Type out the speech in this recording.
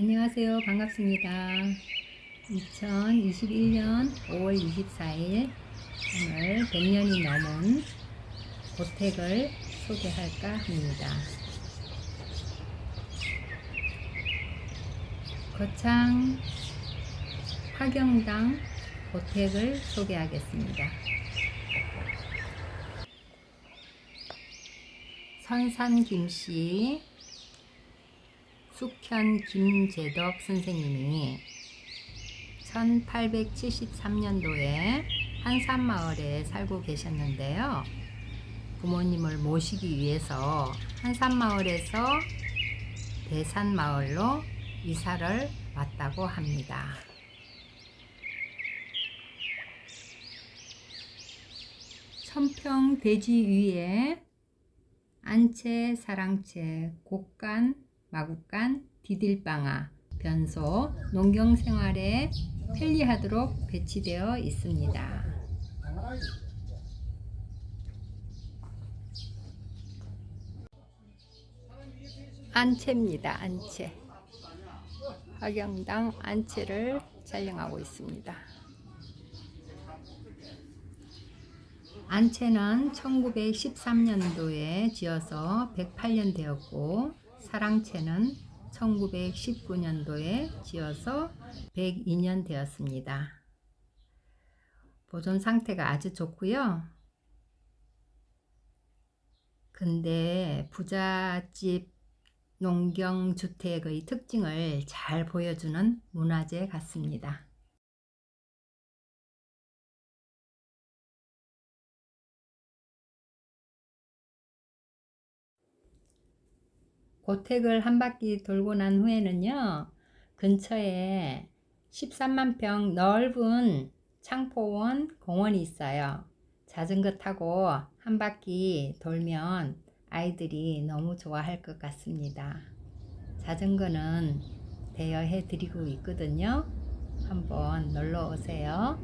안녕하세요. 반갑습니다. 2021년 5월 24일 오늘 100년이 넘은 고택을 소개할까 합니다. 거창 화경당 고택을 소개하겠습니다. 선산 김씨 숙현 김재덕 선생님이 1873년도에 한산마을에 살고 계셨는데요. 부모님을 모시기 위해서 한산마을에서 대산마을로 이사를 왔다고 합니다. 천평 대지 위에 안채, 사랑채, 곡간, 마국간, 디딜방아, 변소, 농경 생활에 편리하도록 배치되어 있습니다. 안채입니다. 안채. 화경당 안채를 촬영하고 있습니다. 안채는 1913년도에 지어서 108년 되었고 사랑채는 1919년도에 지어서 102년 되었습니다. 보존 상태가 아주 좋고요. 근데 부잣집 농경 주택의 특징을 잘 보여주는 문화재 같습니다. 고택을 한 바퀴 돌고 난 후에는요, 근처에 13만 평 넓은 창포원 공원이 있어요. 자전거 타고 한 바퀴 돌면 아이들이 너무 좋아할 것 같습니다. 자전거는 대여해 드리고 있거든요. 한번 놀러 오세요.